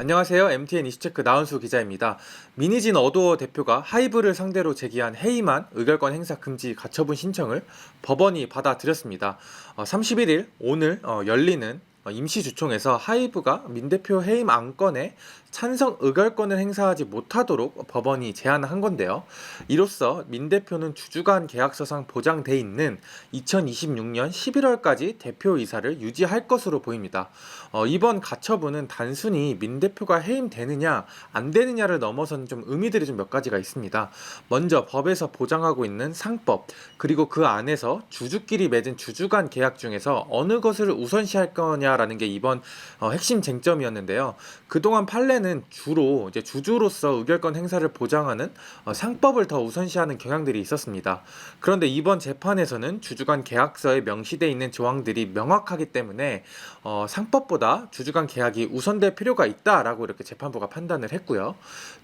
안녕하세요. MTN 이슈체크 나은수 기자입니다. 미니진 어도어 대표가 하이브를 상대로 제기한 해임한 의결권 행사 금지 가처분 신청을 법원이 받아들였습니다. 어, 31일 오늘 어, 열리는 어, 임시주총에서 하이브가 민 대표 해임 안건에 찬성 의결권을 행사하지 못하도록 법원이 제안한 건데요. 이로써 민 대표는 주주간 계약서상 보장돼 있는 2026년 11월까지 대표 이사를 유지할 것으로 보입니다. 어, 이번 가처분은 단순히 민 대표가 해임되느냐 안 되느냐를 넘어선 좀 의미들이 좀 몇 가지가 있습니다. 먼저 법에서 보장하고 있는 상법 그리고 그 안에서 주주끼리 맺은 주주간 계약 중에서 어느 것을 우선시할 거냐라는 게 이번 어, 핵심 쟁점이었는데요. 그동안 판례 는 주로 이제 주주로서 의결권 행사를 보장하는 어, 상법을 더 우선시하는 경향들이 있었습니다. 그런데 이번 재판에서는 주주간 계약서에 명시돼 있는 조항들이 명확하기 때문에 어, 상법보다 주주간 계약이 우선될 필요가 있다라고 이렇게 재판부가 판단을 했고요.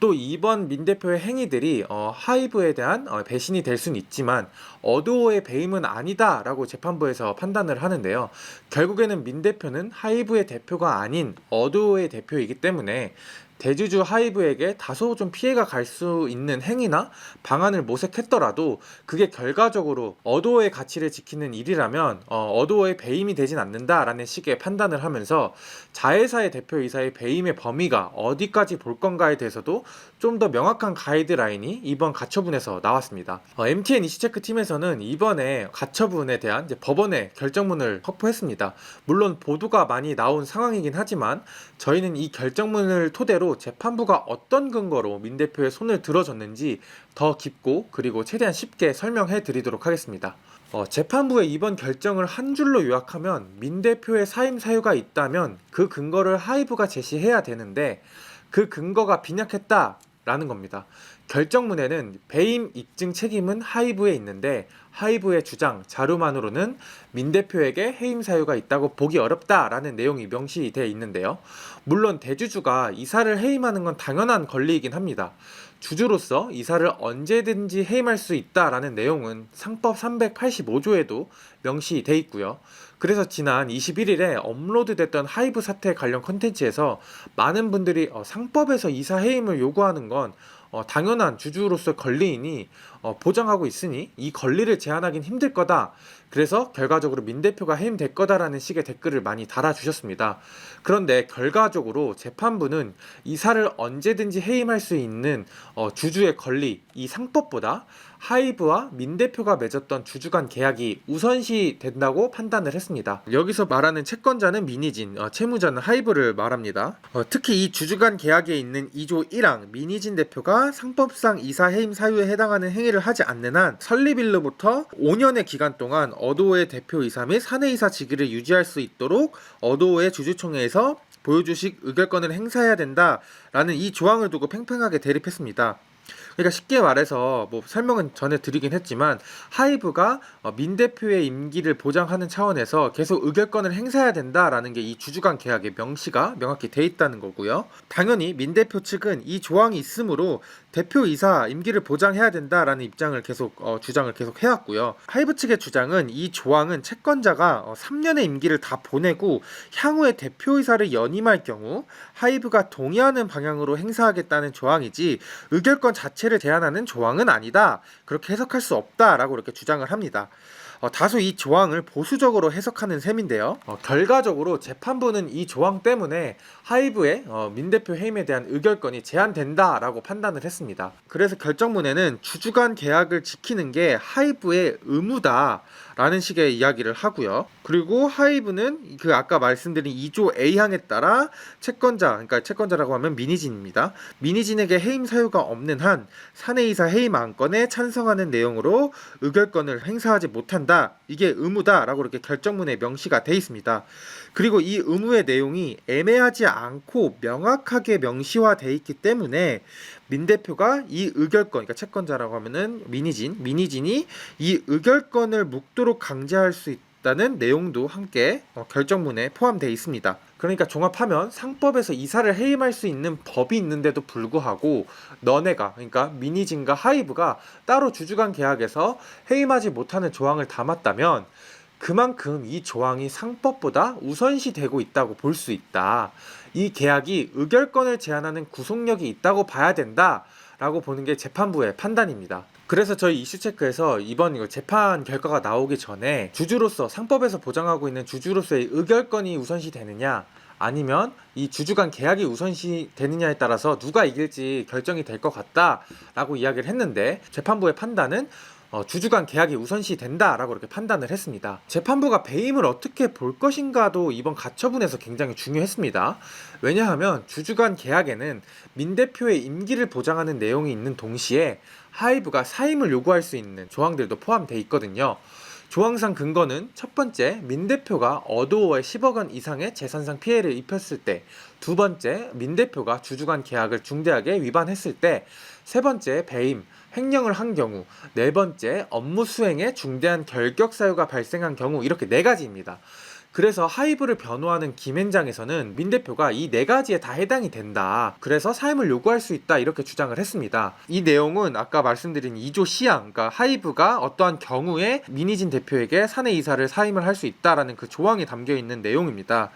또 이번 민 대표의 행위들이 어, 하이브에 대한 어, 배신이 될 수는 있지만 어도어의 배임은 아니다라고 재판부에서 판단을 하는데요. 결국에는 민 대표는 하이브의 대표가 아닌 어도어의 대표이기 때문에 대주주 하이브에게 다소 좀 피해가 갈 수 있는 행위나 방안을 모색했더라도 그게 결과적으로 어도어의 가치를 지키는 일이라면 어, 어도어의 배임이 되진 않는다라는 식의 판단을 하면서 자회사의 대표이사의 배임의 범위가 어디까지 볼 건가에 대해서도 좀 더 명확한 가이드라인이 이번 가처분에서 나왔습니다. 어, MTN 이슈체크 팀에서는 이번에 가처분에 대한 법원의 결정문을 확보했습니다. 물론 보도가 많이 나온 상황이긴 하지만 저희는 이 결정문을 토대로 재판부가 어떤 근거로 민 대표의 손을 들어줬는지 더 깊고 그리고 최대한 쉽게 설명해 드리도록 하겠습니다. 어, 재판부의 이번 결정을 한 줄로 요약하면 민 대표의 사임 사유가 있다면 그 근거를 하이브가 제시해야 되는데 그 근거가 빈약했다라는 겁니다. 결정문에는 배임 입증 책임은 하이브에 있는데 하이브의 주장 자료만으로는 민 대표에게 해임 사유가 있다고 보기 어렵다라는 내용이 명시되어 있는데요. 물론 대주주가 이사를 해임하는 건 당연한 권리이긴 합니다. 주주로서 이사를 언제든지 해임할 수 있다라는 내용은 상법 385조에도 명시돼 있고요. 그래서 지난 21일에 업로드됐던 하이브 사태 관련 콘텐츠에서 많은 분들이 어, 상법에서 이사 해임을 요구하는 건 어, 당연한 주주로서 권리이니 어, 보장하고 있으니 이 권리를 제한하긴 힘들 거다. 그래서 결과적으로 민 대표가 해임될 거다라는 식의 댓글을 많이 달아주셨습니다. 그런데 결과적으로 재판부는 이사를 언제든지 해임할 수 있는 어, 주주의 권리 이 상법보다 하이브와 민 대표가 맺었던 주주 간 계약이 우선시 된다고 판단을 했습니다. 여기서 말하는 채권자는 미니진, 어, 채무자는 하이브를 말합니다. 어, 특히 이 주주 간 계약에 있는 2조 1항 미니진 대표가 상법상 이사 해임 사유에 해당하는 행위를 하지 않는 한 설립일로부터 5년의 기간 동안 어도어의 대표이사 및 사내이사 직위를 유지할 수 있도록 어도어의 주주총회에서 보유주식 의결권을 행사해야 된다라는 이 조항을 두고 팽팽하게 대립했습니다. 그러니까 쉽게 말해서 뭐 설명은 전에 드리긴 했지만 하이브가 어, 민 대표의 임기를 보장하는 차원에서 계속 의결권을 행사해야 된다라는 게 이 주주간 계약의 명시가 명확히 돼 있다는 거고요. 당연히 민 대표 측은 이 조항이 있으므로 대표이사 임기를 보장해야 된다라는 입장을 계속 어, 주장을 계속 해왔고요. 하이브 측의 주장은 이 조항은 채권자가 어, 3년의 임기를 다 보내고 향후에 대표이사를 연임할 경우 하이브가 동의하는 방향으로 행사하겠다는 조항이지 의결권 자체 를 제한하는 조항은 아니다. 그렇게 해석할 수 없다라고 이렇게 주장을 합니다. 어, 다소 이 조항을 보수적으로 해석하는 셈인데요. 어, 결과적으로 재판부는 이 조항 때문에 하이브의 어, 민 대표 해임에 대한 의결권이 제한된다라고 판단을 했습니다. 그래서 결정문에는 주주간 계약을 지키는 게 하이브의 의무다라는 식의 이야기를 하고요. 그리고 하이브는 그 아까 말씀드린 2조 A항에 따라 채권자, 그러니까 채권자라고 하면 미니진입니다. 미니진에게 해임 사유가 없는 한 사내이사 해임 안건에 찬성하는 내용으로 의결권을 행사하지 못한다. 이게 의무다라고 이렇게 결정문에 명시가 돼 있습니다. 그리고 이 의무의 내용이 애매하지 않고 명확하게 명시화돼 있기 때문에 민 대표가 이 의결권, 그러니까 채권자라고 하면은 미니진, 미니진이 이 의결권을 묵도록 강제할 수 있다. 다는 내용도 함께 어, 결정문에 포함되어 있습니다. 그러니까 종합하면 상법에서 이사를 해임할 수 있는 법이 있는데도 불구하고 너네가 그러니까 미니진과 하이브가 따로 주주간 계약에서 해임하지 못하는 조항을 담았다면 그만큼 이 조항이 상법보다 우선시 되고 있다고 볼 수 있다. 이 계약이 의결권을 제한하는 구속력이 있다고 봐야 된다. 라고 보는 게 재판부의 판단입니다. 그래서 저희 이슈체크에서 이번 재판 결과가 나오기 전에 주주로서 상법에서 보장하고 있는 주주로서의 의결권이 우선시 되느냐 아니면 이 주주 간 계약이 우선시 되느냐에 따라서 누가 이길지 결정이 될 것 같다라고 이야기를 했는데 재판부의 판단은 어, 주주 간 계약이 우선시 된다라고 이렇게 판단을 했습니다. 재판부가 배임을 어떻게 볼 것인가도 이번 가처분에서 굉장히 중요했습니다. 왜냐하면 주주 간 계약에는 민 대표의 임기를 보장하는 내용이 있는 동시에 하이브가 사임을 요구할 수 있는 조항들도 포함되어 있거든요. 조항상 근거는 첫 번째 민 대표가 어도어에 10억 원 이상의 재산상 피해를 입혔을 때, 두 번째 민 대표가 주주간 계약을 중대하게 위반했을 때, 세 번째 배임, 횡령을 한 경우, 네 번째 업무 수행에 중대한 결격 사유가 발생한 경우 이렇게 네 가지입니다. 그래서 하이브를 변호하는 김앤장에서는 민 대표가 이 네 가지에 다 해당이 된다. 그래서 사임을 요구할 수 있다. 이렇게 주장을 했습니다. 이 내용은 아까 말씀드린 2조 시양, 그러니까 하이브가 어떠한 경우에 민희진 대표에게 사내 이사를 사임을 할 수 있다라는 그 조항이 담겨 있는 내용입니다.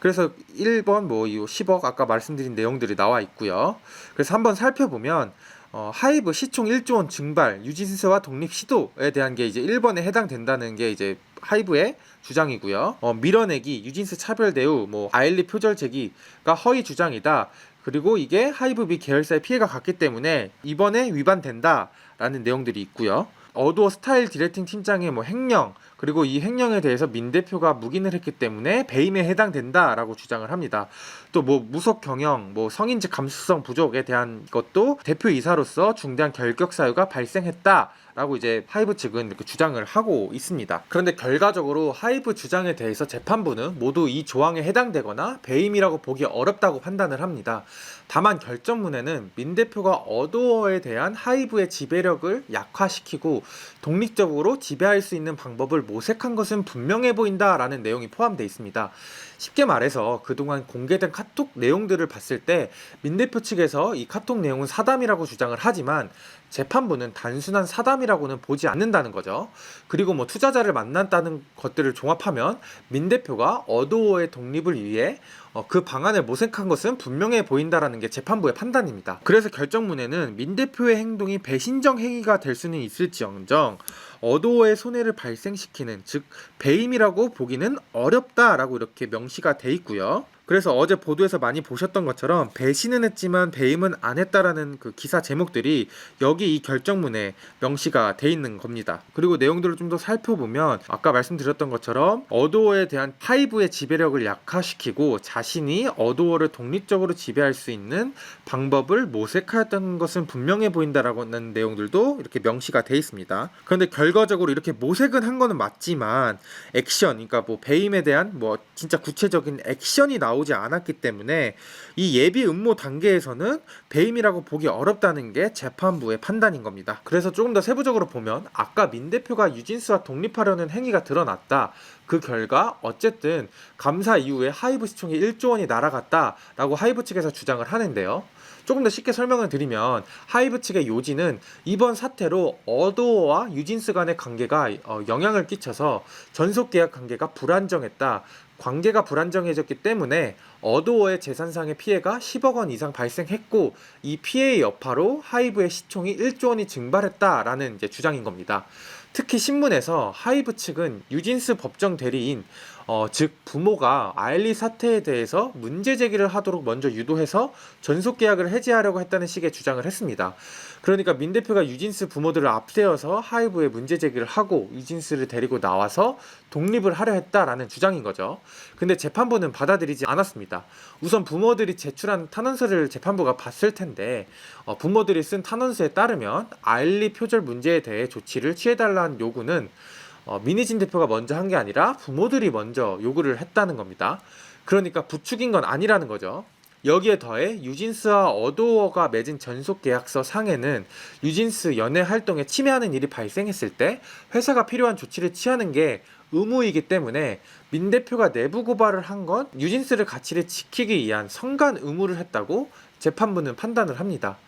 그래서 1번 뭐 10억 아까 말씀드린 내용들이 나와 있고요. 그래서 한번 살펴보면 어, 하이브 시총 1조 원 증발, 유진세와 독립 시도에 대한 게 이제 1번에 해당된다는 게 이제 하이브의 주장이고요. 어, 밀어내기, 유진스 차별 대우, 뭐 아일리 표절 제기가 허위 주장이다. 그리고 이게 하이브 비 계열사의 피해가 갔기 때문에 이번에 위반된다라는 내용들이 있고요. 어도어 스타일 디렉팅 팀장의 뭐 횡령 그리고 이 횡령에 대해서 민 대표가 묵인을 했기 때문에 배임에 해당된다라고 주장을 합니다. 또 뭐 무속 경영, 뭐 성인지 감수성 부족에 대한 것도 대표 이사로서 중대한 결격 사유가 발생했다. 라고 이제 하이브 측은 이렇게 주장을 하고 있습니다. 그런데 결과적으로 하이브 주장에 대해서 재판부는 모두 이 조항에 해당되거나 배임이라고 보기 어렵다고 판단을 합니다. 다만 결정문에는 민 대표가 어도어에 대한 하이브의 지배력을 약화시키고 독립적으로 지배할 수 있는 방법을 모색한 것은 분명해 보인다라는 내용이 포함되어 있습니다. 쉽게 말해서 그동안 공개된 카톡 내용들을 봤을 때 민 대표 측에서 이 카톡 내용은 사담이라고 주장을 하지만 재판부는 단순한 사담이라고는 보지 않는다는 거죠. 그리고 뭐 투자자를 만났다는 것들을 종합하면 민 대표가 어도어의 독립을 위해 어, 그 방안을 모색한 것은 분명해 보인다라는 게 재판부의 판단입니다. 그래서 결정문에는 민 대표의 행동이 배신적 행위가 될 수는 있을지언정 어도어의 손해를 발생시키는 즉 배임이라고 보기는 어렵다라고 이렇게 명시가 돼 있고요. 그래서 어제 보도에서 많이 보셨던 것처럼 배신은 했지만 배임은 안 했다라는 그 기사 제목들이 여기 이 결정문에 명시가 돼 있는 겁니다. 그리고 내용들을 좀 더 살펴보면 아까 말씀드렸던 것처럼 어도어에 대한 하이브의 지배력을 약화시키고 자신이 어도어를 독립적으로 지배할 수 있는 방법을 모색하였던 것은 분명해 보인다라는 내용들도 이렇게 명시가 돼 있습니다. 그런데 결과적으로 이렇게 모색은 한 거는 맞지만 액션, 그러니까 뭐 배임에 대한 뭐 진짜 구체적인 액션이 나오 지 않았기 때문에 이 예비 음모 단계에서는 배임이라고 보기 어렵다는 게 재판부의 판단인 겁니다. 그래서 조금 더 세부적으로 보면 아까 민 대표가 유진스와 독립하려는 행위가 드러났다. 그 결과 어쨌든 감사 이후에 하이브 시총이 1조 원이 날아갔다라고 하이브 측에서 주장을 하는데요. 조금 더 쉽게 설명을 드리면 하이브 측의 요지는 이번 사태로 어도어와 유진스 간의 관계가 어, 영향을 끼쳐서 전속 계약 관계가 불안정했다. 관계가 불안정해졌기 때문에 어도어의 재산상의 피해가 10억 원 이상 발생했고 이 피해의 여파로 하이브의 시총이 1조 원이 증발했다라는 주장인 겁니다. 특히 신문에서 하이브 측은 유진스 법정 대리인 어, 즉 부모가 아일리 사태에 대해서 문제 제기를 하도록 먼저 유도해서 전속 계약을 해지하려고 했다는 식의 주장을 했습니다. 그러니까 민 대표가 유진스 부모들을 앞세워서 하이브에 문제 제기를 하고 유진스를 데리고 나와서 독립을 하려 했다라는 주장인 거죠. 근데 재판부는 받아들이지 않았습니다. 우선 부모들이 제출한 탄원서를 재판부가 봤을 텐데 어, 부모들이 쓴 탄원서에 따르면 아일리 표절 문제에 대해 조치를 취해달라는 요구는 어, 민희진 대표가 먼저 한 게 아니라 부모들이 먼저 요구를 했다는 겁니다. 그러니까 부축인 건 아니라는 거죠. 여기에 더해 유진스와 어도어가 맺은 전속 계약서 상에는 유진스 연애 활동에 침해하는 일이 발생했을 때 회사가 필요한 조치를 취하는 게 의무이기 때문에 민 대표가 내부 고발을 한 건 유진스를 가치를 지키기 위한 성간 의무를 했다고 재판부는 판단을 합니다.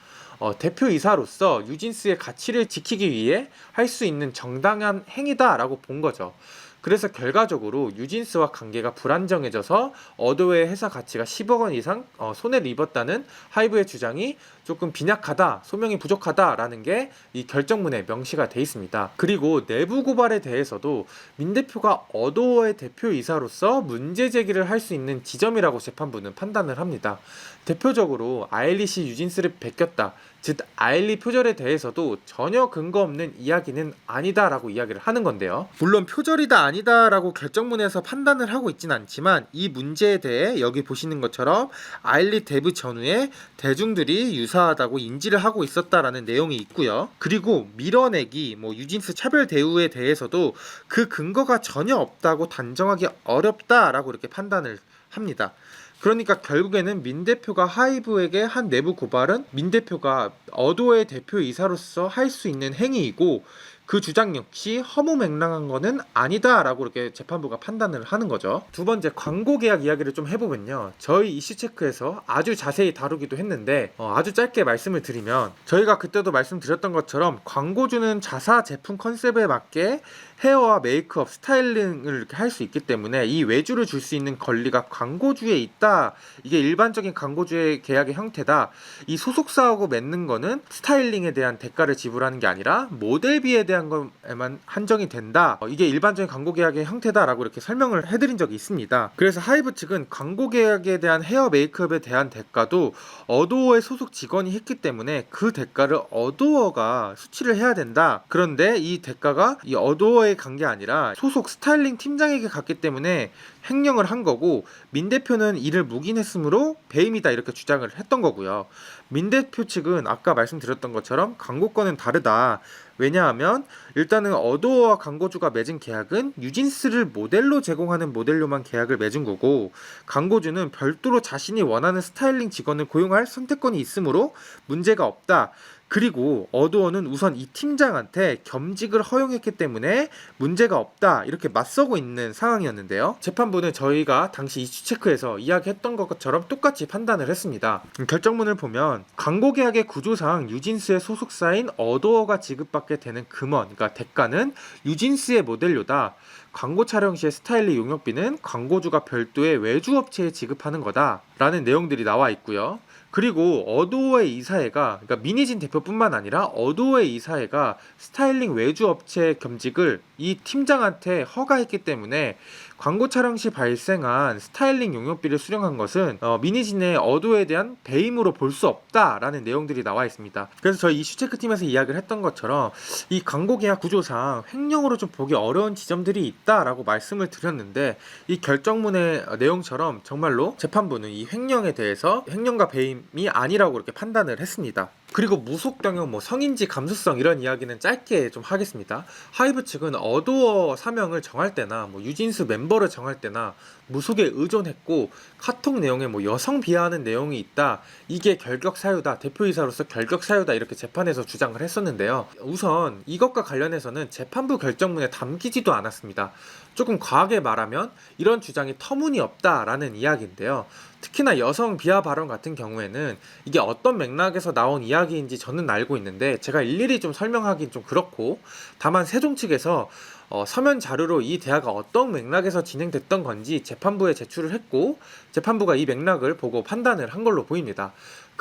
어, 대표이사로서 유진스의 가치를 지키기 위해 할 수 있는 정당한 행위다라고 본 거죠. 그래서 결과적으로 유진스와 관계가 불안정해져서 어도의 회사 가치가 10억 원 이상 어, 손해를 입었다는 하이브의 주장이 조금 빈약하다, 소명이 부족하다라는 게 이 결정문에 명시가 돼 있습니다. 그리고 내부 고발에 대해서도 민 대표가 어도어의 대표이사로서 문제 제기를 할 수 있는 지점이라고 재판부는 판단을 합니다. 대표적으로 아일리시 유진스를 베꼈다. 즉 아일리 표절에 대해서도 전혀 근거 없는 이야기는 아니다라고 이야기를 하는 건데요. 물론 표절이다 아니다라고 결정문에서 판단을 하고 있진 않지만 이 문제에 대해 여기 보시는 것처럼 아일리 데브 전후에 대중들이 유사 하다고 인지를 하고 있었다라는 내용이 있고요. 그리고 밀어내기, 뭐 유진스 차별 대우에 대해서도 그 근거가 전혀 없다고 단정하기 어렵다라고 이렇게 판단을 합니다. 그러니까 결국에는 민 대표가 하이브에게 한 내부 고발은 민 대표가 어도의 대표 이사로서 할 수 있는 행위이고 그 주장 역시 허무 맹랑한 거는 아니다라고 이렇게 재판부가 판단을 하는 거죠. 두 번째 광고 계약 이야기를 좀 해보면요. 저희 이슈 체크에서 아주 자세히 다루기도 했는데 어, 아주 짧게 말씀을 드리면 저희가 그때도 말씀드렸던 것처럼 광고주는 자사 제품 컨셉에 맞게 헤어와 메이크업, 스타일링을 이렇게 할 수 있기 때문에 이 외주를 줄 수 있는 권리가 광고주에 있다. 이게 일반적인 광고주의 계약의 형태다. 이 소속사하고 맺는 거는 스타일링에 대한 대가를 지불하는 게 아니라 모델비에 대한 것에만 한정이 된다. 어, 이게 일반적인 광고 계약의 형태다라고 이렇게 설명을 해드린 적이 있습니다. 그래서 하이브 측은 광고 계약에 대한 헤어 메이크업에 대한 대가도 어도어의 소속 직원이 했기 때문에 그 대가를 어도어가 수치를 해야 된다. 그런데 이 대가가 이 어도어 에 간 게 아니라 소속 스타일링 팀장에게 갔기 때문에 횡령을 한 거고 민 대표는 이를 묵인했으므로 배임이다 이렇게 주장을 했던 거고요. 민 대표 측은 아까 말씀드렸던 것처럼 광고권은 다르다. 왜냐하면 일단은 어도어와 광고주가 맺은 계약은 유진스를 모델로 제공하는 모델료만 계약을 맺은 거고 광고주는 별도로 자신이 원하는 스타일링 직원을 고용할 선택권이 있으므로 문제가 없다. 그리고 어도어는 우선 이 팀장한테 겸직을 허용했기 때문에 문제가 없다 이렇게 맞서고 있는 상황이었는데요. 재판부는 저희가 당시 이슈 체크에서 이야기했던 것처럼 똑같이 판단을 했습니다. 음, 결정문을 보면 광고 계약의 구조상 유진스의 소속사인 어도어가 지급받게 되는 금원, 그러니까 대가는 유진스의 모델료다. 광고 촬영 시의 스타일리 용역비는 광고주가 별도의 외주 업체에 지급하는 거다라는 내용들이 나와 있고요. 그리고 어도어의 이사회가 그러니까 미니진 대표뿐만 아니라 어도어의 이사회가 스타일링 외주 업체 겸직을 이 팀장한테 허가했기 때문에 광고 촬영 시 발생한 스타일링 용역비를 수령한 것은 어, 미니진의 어도에 대한 배임으로 볼 수 없다라는 내용들이 나와 있습니다. 그래서 저희 이슈 체크 팀에서 이야기를 했던 것처럼 이 광고 계약 구조상 횡령으로 좀 보기 어려운 지점들이 있다라고 말씀을 드렸는데 이 결정문의 내용처럼 정말로 재판부는 이 횡령에 대해서 횡령과 배임이 아니라고 이렇게 판단을 했습니다. 그리고 무속 경영, 뭐 성인지 감수성 이런 이야기는 짧게 좀 하겠습니다. 하이브 측은 어도어 사명을 정할 때나 뭐 유진스 멤버 를 정할 때나 무속에 의존했고 카톡 내용에 뭐 여성 비하하는 내용이 있다. 이게 결격 사유다. 대표이사로서 결격 사유다. 이렇게 재판에서 주장을 했었는데요. 우선 이것과 관련해서는 재판부 결정문에 담기지도 않았습니다. 조금 과하게 말하면 이런 주장이 터무니없다라는 이야기인데요. 특히나 여성 비하 발언 같은 경우에는 이게 어떤 맥락에서 나온 이야기인지 저는 알고 있는데 제가 일일이 좀 설명하긴 좀 그렇고 다만 세종 측에서 어, 서면 자료로 이 대화가 어떤 맥락에서 진행됐던 건지 재판부에 제출을 했고 재판부가 이 맥락을 보고 판단을 한 걸로 보입니다.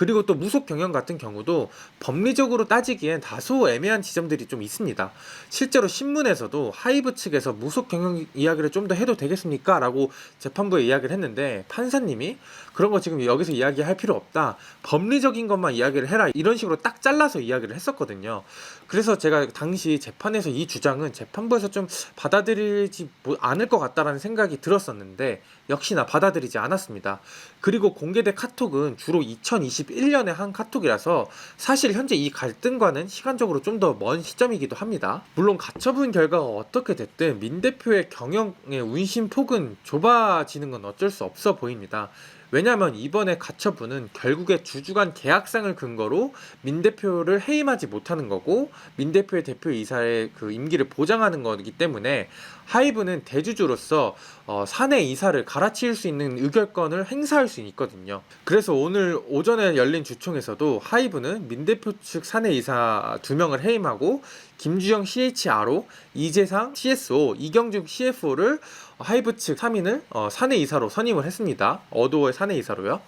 그리고 또 무속 경영 같은 경우도 법리적으로 따지기엔 다소 애매한 지점들이 좀 있습니다. 실제로 신문에서도 하이브 측에서 무속 경영 이야기를 좀 더 해도 되겠습니까? 라고 재판부에 이야기를 했는데 판사님이 그런 거 지금 여기서 이야기할 필요 없다. 법리적인 것만 이야기를 해라. 이런 식으로 딱 잘라서 이야기를 했었거든요. 그래서 제가 당시 재판에서 이 주장은 재판부에서 좀 받아들이지 뭐 않을 것 같다라는 생각이 들었었는데 역시나 받아들이지 않았습니다. 그리고 공개된 카톡은 주로 2021 년에 한 카톡이라서 사실 현재 이 갈등과는 시간적으로 좀 더 먼 시점이기도 합니다. 물론 가처분 결과가 어떻게 됐든 민 대표의 경영의 운신 폭은 좁아지는 건 어쩔 수 없어 보입니다. 왜냐하면 이번에 가처분은 결국에 주주간 계약상을 근거로 민 대표를 해임하지 못하는 거고 민 대표의 대표이사의 그 임기를 보장하는 거기 때문에 하이브는 대주주로서 어, 사내 이사를 갈아치울 수 있는 의결권을 행사할 수 있거든요. 그래서 오늘 오전에 열린 주총에서도 하이브는 민 대표 측 사내 이사 두 명을 해임하고 김주영 CHRO, 이재상 CSO, 이경중 CFO를 하이브 측 3인을 어, 사내 이사로 선임을 했습니다. 어도어의 사내 이사로요.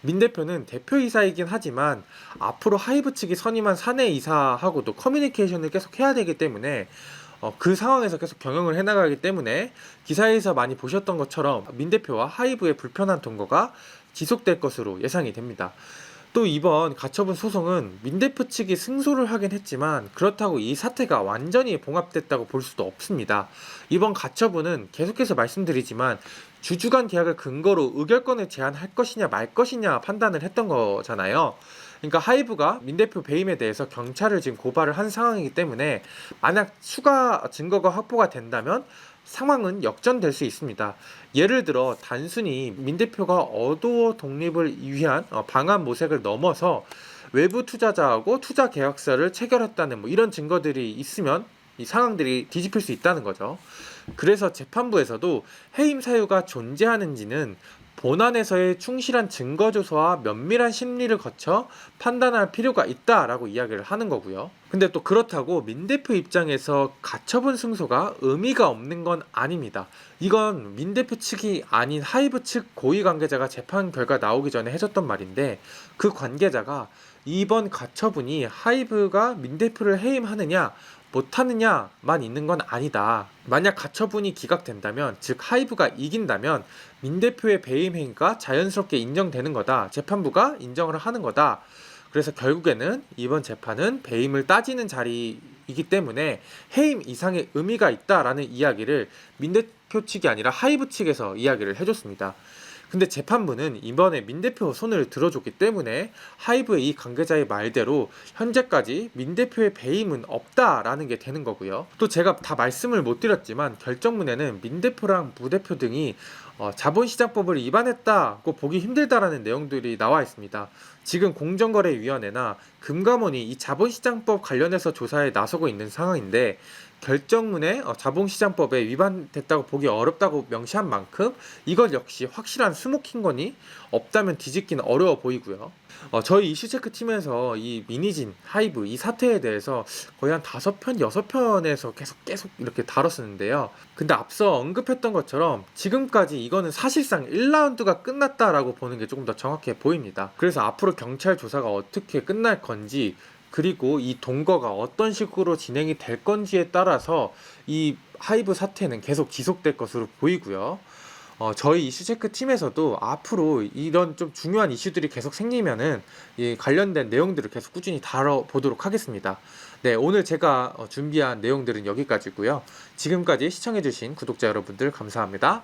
민 대표는 대표이사이긴 하지만 앞으로 하이브 측이 선임한 사내 이사하고도 커뮤니케이션을 계속 해야 되기 때문에 어, 그 상황에서 계속 경영을 해나가기 때문에 기사에서 많이 보셨던 것처럼 민 대표와 하이브의 불편한 동거가 지속될 것으로 예상이 됩니다. 또 이번 가처분 소송은 민 대표 측이 승소를 하긴 했지만 그렇다고 이 사태가 완전히 봉합됐다고 볼 수도 없습니다. 이번 가처분은 계속해서 말씀드리지만 주주간 계약을 근거로 의결권을 제한할 것이냐 말 것이냐 판단을 했던 거잖아요. 그러니까 하이브가 민 대표 배임에 대해서 경찰을 지금 고발을 한 상황이기 때문에 만약 추가 증거가 확보가 된다면 상황은 역전될 수 있습니다. 예를 들어 단순히 민 대표가 어도어 독립을 위한 어, 방안 모색을 넘어서 외부 투자자하고 투자 계약서를 체결했다는 뭐 이런 증거들이 있으면 이 상황들이 뒤집힐 수 있다는 거죠. 그래서 재판부에서도 해임 사유가 존재하는지는 본안에서의 충실한 증거 조사와 면밀한 심리를 거쳐 판단할 필요가 있다라고 이야기를 하는 거고요. 근데 또 그렇다고 민 대표 입장에서 가처분 승소가 의미가 없는 건 아닙니다. 이건 민 대표 측이 아닌 하이브 측 고위 관계자가 재판 결과 나오기 전에 해줬던 말인데 그 관계자가 이번 가처분이 하이브가 민 대표를 해임하느냐 못하느냐만 있는 건 아니다. 만약 가처분이 기각된다면, 즉 하이브가 이긴다면 민 대표의 배임 행위가 자연스럽게 인정되는 거다. 재판부가 인정을 하는 거다. 그래서 결국에는 이번 재판은 배임을 따지는 자리이기 때문에 해임 이상의 의미가 있다라는 이야기를 민 대표 측이 아니라 하이브 측에서 이야기를 해줬습니다. 근데 재판부는 이번에 민 대표 손을 들어줬기 때문에 하이브의 이 관계자의 말대로 현재까지 민 대표의 배임은 없다라는 게 되는 거고요. 또 제가 다 말씀을 못 드렸지만 결정문에는 민 대표랑 부 대표 등이 어, 자본시장법을 위반했다고 보기 힘들다라는 내용들이 나와 있습니다. 지금 공정거래위원회나 금감원이 이 자본시장법 관련해서 조사에 나서고 있는 상황인데 결정문에 어, 자본시장법에 위반됐다고 보기 어렵다고 명시한 만큼 이것 역시 확실한 스모킹건이 없다면 뒤집기는 어려워 보이고요. 어, 저희 이슈체크 팀에서 이 미니진, 하이브 이 사태에 대해서 거의 한 다섯 편, 여섯 편에서 계속 계속 이렇게 다뤘었는데요. 근데 앞서 언급했던 것처럼 지금까지 이거는 사실상 1라운드가 끝났다라고 보는 게 조금 더 정확해 보입니다. 그래서 앞으로 경찰 조사가 어떻게 끝날 건지 그리고 이 동거가 어떤 식으로 진행이 될 건지에 따라서 이 하이브 사태는 계속 지속될 것으로 보이고요. 어, 저희 이슈체크 팀에서도 앞으로 이런 좀 중요한 이슈들이 계속 생기면은 이 관련된 내용들을 계속 꾸준히 다뤄보도록 하겠습니다. 네, 오늘 제가 어, 준비한 내용들은 여기까지고요. 지금까지 시청해주신 구독자 여러분들 감사합니다.